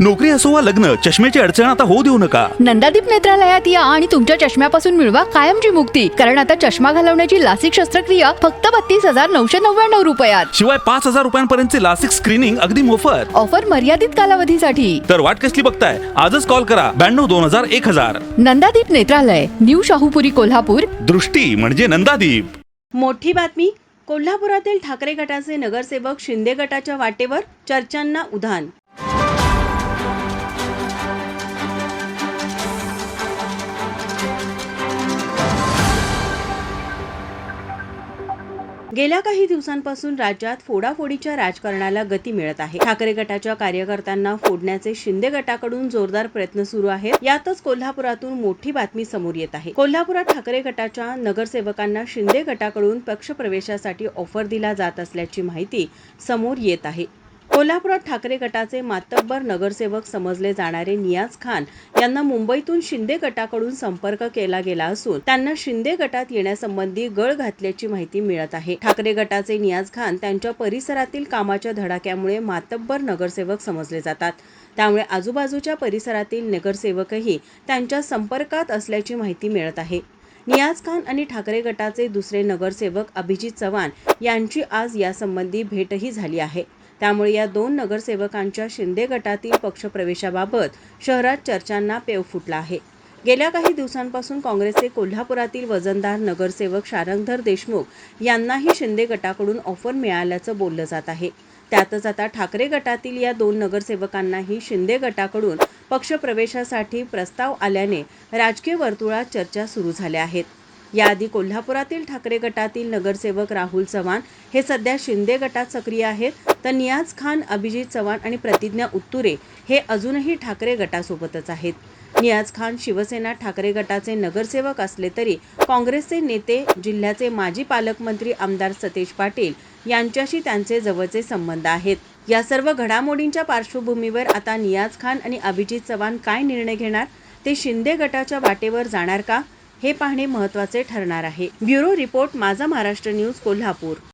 नोकरी असो वा लग्न चष्म्याची अडचण आता होऊ देऊ नका. नंदादीप नेत्रालयात या आणि तुमच्या चष्म्यापासून मिळवा कायमची मुक्ती कारण आता चष्मा घालवण्याची लासिक शस्त्रक्रिया फक्त बत्तीस हजार नऊशे नव्याण्णव रुपयात. शिवाय पाच हजार रुपयांपर्यंतचे लासिक स्क्रीनिंग अगदी मोफत. ऑफर मर्यादित कालावधीसाठी. तर वाट कसली बघताय? आजच कॉल करा. ब्याण्णव दोन हजार एक हजार. नंदादीप नेत्रालय न्यू शाहूपुरी कोल्हापूर. दृष्टी म्हणजे नंदादीप. मोठी बातमी कोल्हापुरातील ठाकरे गटाचे नगरसेवक शिंदे गटाच्या वाटेवर चर्चांना उधाण. गेल्या काही दिवसांपासून राज्यात फोडाफोडीच्या राजकारणाला गती मिळत आहे. ठाकरे गटाच्या कार्यकर्त्यांना फोडण्याचे शिंदे गटाकडून जोरदार प्रयत्न सुरू आहेत. यातच कोल्हापुरातून मोठी बातमी समोर येत आहे. कोल्हापुरात ठाकरे गटाच्या नगरसेवकांना शिंदे गटाकडून पक्षप्रवेशासाठी ऑफर दिला जात असल्याची माहिती समोर येत आहे. कोल्हापुरात ठाकरे गटाचे मातब्बर नगरसेवक समजले जाणारे नियाज खान यांना मुंबईतून शिंदे गटाकडून संपर्क केला गेला असून त्यांना शिंदे गटात येण्यासंबंधी गळ घातल्याची माहिती मिळत आहे. ठाकरे गटाचे नियाज खान त्यांच्या परिसरातील कामाच्या धडाक्यामुळे मातब्बर नगरसेवक समजले जातात. त्यामुळे आजूबाजूच्या परिसरातील नगरसेवकही त्यांच्या संपर्कात असल्याची माहिती मिळत आहे. नियाज खान आणि ठाकरे गटाचे दुसरे नगरसेवक अभिजित चव्हाण यांची आज यासंबंधी भेटही झाली आहे. त्यामुळे या दोन नगरसेवकांच्या शिंदे गटातील पक्षप्रवेशाबाबत शहरात चर्चांना पेव फुटला आहे. गेल्या काही दिवसांपासून काँग्रेसचे कोल्हापुरातील वजनदार नगरसेवक शारंगधर देशमुख यांनाही शिंदे गटाकडून ऑफर मिळाल्याचं बोललं जात आहे. त्यातच आता ठाकरे गटातील या दोन नगरसेवकांनाही शिंदे गटाकडून पक्षप्रवेशासाठी प्रस्ताव आल्याने राजकीय वर्तुळात चर्चा सुरू झाल्या आहेत. याआधी कोल्हापुरातील ठाकरे गटातील नगरसेवक राहुल चव्हाण हे सध्या शिंदे गटात सक्रिय आहेत. तर नियाज खान अभिजित चव्हाण आणि प्रतिज्ञा उत्तुरे हे अजूनही ठाकरे गटासोबतच आहेत. नियाज खान शिवसेना ठाकरे गटाचे नगरसेवक असले तरी काँग्रेसचे नेते जिल्ह्याचे माजी पालकमंत्री आमदार सतेज पाटील यांच्याशी त्यांचे जवळचे संबंध आहेत. या सर्व घडामोडींच्या पार्श्वभूमीवर आता नियाज खान आणि अभिजित चव्हाण काय निर्णय घेणार? ते शिंदे गटाच्या वाटेवर जाणार का? हे पाहणे महत्त्वाचे ठरणार आहे. ब्युरो रिपोर्ट माझा महाराष्ट्र न्यूज कोल्हापूर.